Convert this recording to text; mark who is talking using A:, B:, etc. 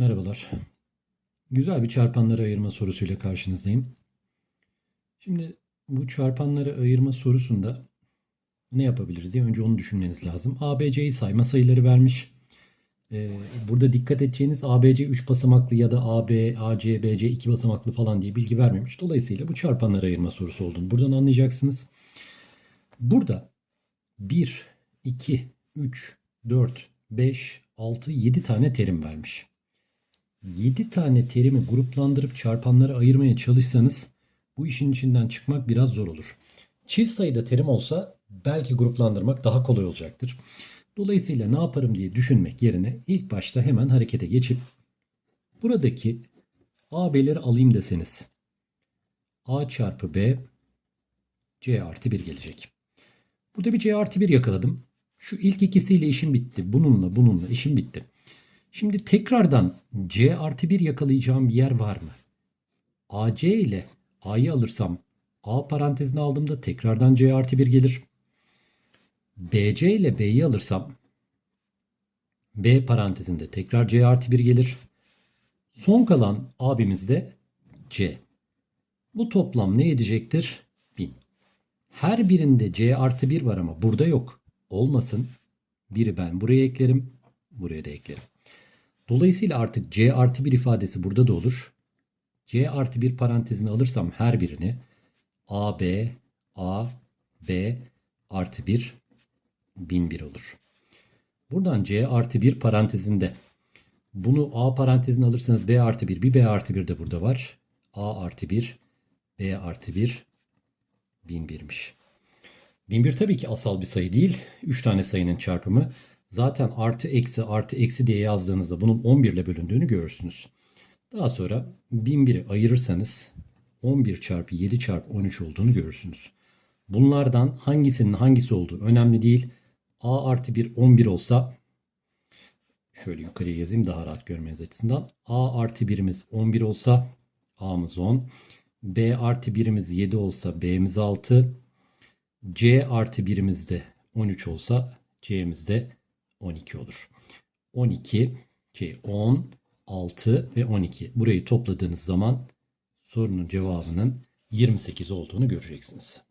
A: Merhabalar. Güzel bir çarpanları ayırma sorusuyla karşınızdayım. Şimdi bu çarpanları ayırma sorusunda ne yapabiliriz diye önce onu düşünmeniz lazım. ABC'yi sayma sayıları vermiş. Ee, burada dikkat edeceğiniz ABC 3 basamaklı ya da AB, AC, BC 2 basamaklı falan diye bilgi vermemiş. Dolayısıyla bu çarpanları ayırma sorusu olduğunu buradan anlayacaksınız. Burada 1, 2, 3, 4, 5, 6, 7 tane terim vermiş. 7 tane terimi gruplandırıp çarpanlara ayırmaya çalışsanız bu işin içinden çıkmak biraz zor olur. Çift sayıda terim olsa belki gruplandırmak daha kolay olacaktır. Dolayısıyla ne yaparım diye düşünmek yerine ilk başta hemen harekete geçip buradaki AB'leri alayım deseniz A çarpı B C artı 1 gelecek. Burada bir C artı 1 yakaladım. Şu ilk ikisiyle işim bitti. Bununla bununla işim bitti. Şimdi tekrardan C artı 1 yakalayacağım bir yer var mı? AC ile A'yı alırsam A parantezine aldığımda tekrardan C artı 1 gelir. BC ile B'yi alırsam B parantezinde tekrar C artı 1 gelir. Son kalan abimiz de C. Bu toplam ne edecektir? 1000. Her birinde C artı 1 var ama burada yok. Olmasın. Biri ben buraya eklerim. Buraya da eklerim. Dolayısıyla artık C artı 1 ifadesi burada da olur. C artı 1 parantezini alırsam her birini A, B, A, B artı 1 1001 olur. Buradan C artı 1 parantezinde bunu A parantezine alırsanız B artı 1 bir B artı 1 de burada var. A artı 1 B artı 1 1001'miş. 1001 tabii ki asal bir sayı değil. 3 tane sayının çarpımı. Zaten artı eksi artı eksi diye yazdığınızda bunun 11 ile bölündüğünü görürsünüz. Daha sonra 1001'i ayırırsanız 11 çarpı 7 çarpı 13 olduğunu görürsünüz. Bunlardan hangisinin hangisi olduğu önemli değil. A artı 1 11 olsa şöyle yukarıya yazayım daha rahat görmeniz açısından. A artı 1'imiz 11 olsa A'mız 10. B artı 1'imiz 7 olsa B'miz 6. C artı 1'imiz de 13 olsa C'miz de 12 olur. 12, şey 10, 6 ve 12. Burayı topladığınız zaman sorunun cevabının 28 olduğunu göreceksiniz.